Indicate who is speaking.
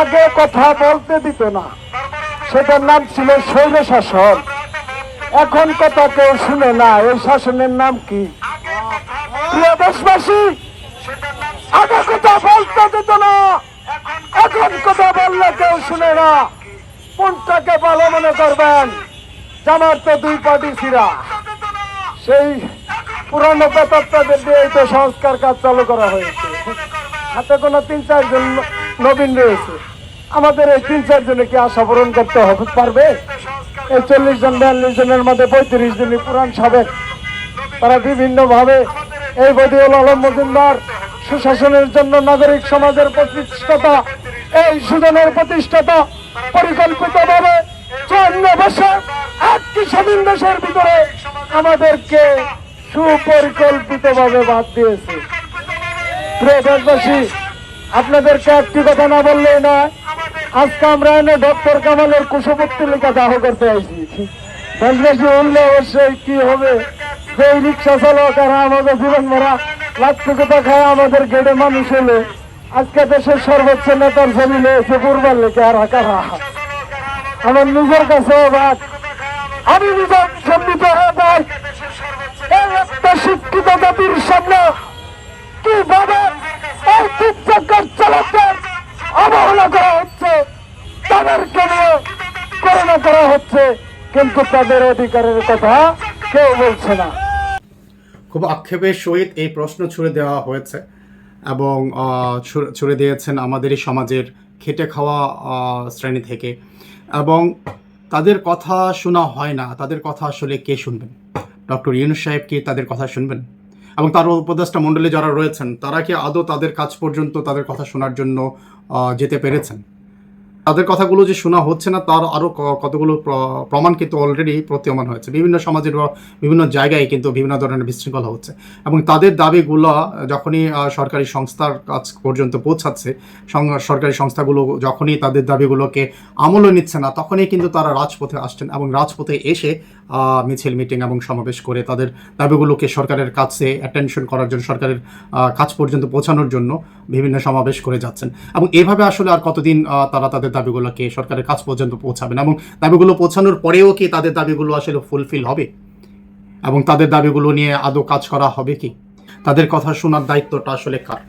Speaker 1: আগে কথা বলতে দিত না। সেটার নাম ছিল স্বৈর শাসন এখন কথা কেউ শুনে না। এই শাসনের নাম কি? প্রিয় দেশবাসী, আগে কথা বলতে দিত না। এখন কথা বললে কেউ শুনে না। কোনটাকে ভালো মনে করবেন। জামার তো দুই পার্টি ছিরা সেই পুরানো বেতনটাদের দিয়ে তো সংস্কার কাজ চালু করা হয়েছে। হাতে কোনো তিন চারজন নবীন রয়েছে। আমাদের এই তিন চারজনে কি আশা পূরণ করতে হবে? পারবে? এই চল্লিশ জন, বিয়াল্লিশ জনের মধ্যে পঁয়ত্রিশ জনই পুরাণ সাবেক। তারা বিভিন্ন ভাবে এই বদিউল আলম মজুমদার সুশাসনের জন্য নাগরিক সমাজের প্রতিষ্ঠাতা, এই সুজনের প্রতিষ্ঠাতা পরিকল্পিত ভাবে চুয়ান্ন বছর একটি স্বাধীন দেশের ভিতরে আমাদেরকে সুপরিকল্পিত ভাবে বাদ দিয়েছে। প্রিয় দেশবাসী আপনাদেরকে একটি কথা না বললেই না। আজকে আমরা এনে ডক্টর কামালের কুশপুত্তলিকা দাহ করতে আইছি। দেশবাসী বললে অবশ্যই কি হবে? যে রিক্সা চালক আর আমাদের জীবন মারা লাখ কথা খায় আমাদের গেড়ে মানুষ হলে, আজকে দেশের সর্বোচ্চ নেতার জমি হয়েছে পূর্বার লেখে আর কারা আমার নিজের কাছে অবাক আমি নিজের সম্মিত দুর্যোগের চালকদের অবহেলা করা হচ্ছে। তাদেরকে নিয়ে করোনা করা হচ্ছে। কিন্তু তাদের অধিকারের কথা কেউ বলছে না।
Speaker 2: খুব আক্ষেপের সহিত এই প্রশ্ন ছুড়ে দেওয়া হয়েছে এবং ছুড়ে- দিয়েছেন আমাদেরই সমাজের খেটে খাওয়া শ্রেণি থেকে। এবং তাদের কথা শোনা হয় না। তাদের কথা আসলে কে শুনবেন? ডক্টর ইউনুস সাহেব কি তাদের কথা শুনবেন? এবং তার উপদেষ্টা মণ্ডলী যারা রয়েছেন, তারা কি আদৌ তাদের কাজ পর্যন্ত তাদের কথা শোনার জন্য যেতে পেরেছেন? তাদের কথাগুলো যে শোনা হচ্ছে না, তার আরও কতগুলো প্রমাণ কিন্তু অলরেডি প্রতীয়মান হয়েছে। বিভিন্ন সমাজের বিভিন্ন জায়গায় কিন্তু বিভিন্ন ধরনের বিশৃঙ্খলা হচ্ছে। এবং তাদের দাবিগুলো যখনই সরকারি সংস্থার কাছ পর্যন্ত পৌঁছাচ্ছে সরকারি সংস্থাগুলো যখনই তাদের দাবিগুলোকে আমলও নিচ্ছে না, তখনই কিন্তু তারা রাজপথে আসছেন এবং রাজপথে এসে মিছিল, মিটিং এবং সমাবেশ করে তাদের দাবিগুলোকে সরকারের কাছে অ্যাটেনশন করার জন্য, সরকারের কাজ পর্যন্ত পৌঁছানোর জন্য বিভিন্ন সমাবেশ করে যাচ্ছেন। এবং এভাবে আসলে আর কতদিন তারা তাদের দাবিগুলোকে সরকারের কাজ পর্যন্ত পৌঁছাবেন এবং দাবিগুলো পৌঁছানোর পরেও কি তাদের দাবিগুলো আসলে ফুলফিল হবে? এবং তাদের দাবিগুলো নিয়ে আদৌ কাজ করা হবে কি? তাদের কথা শোনার দায়িত্বটা আসলে কার?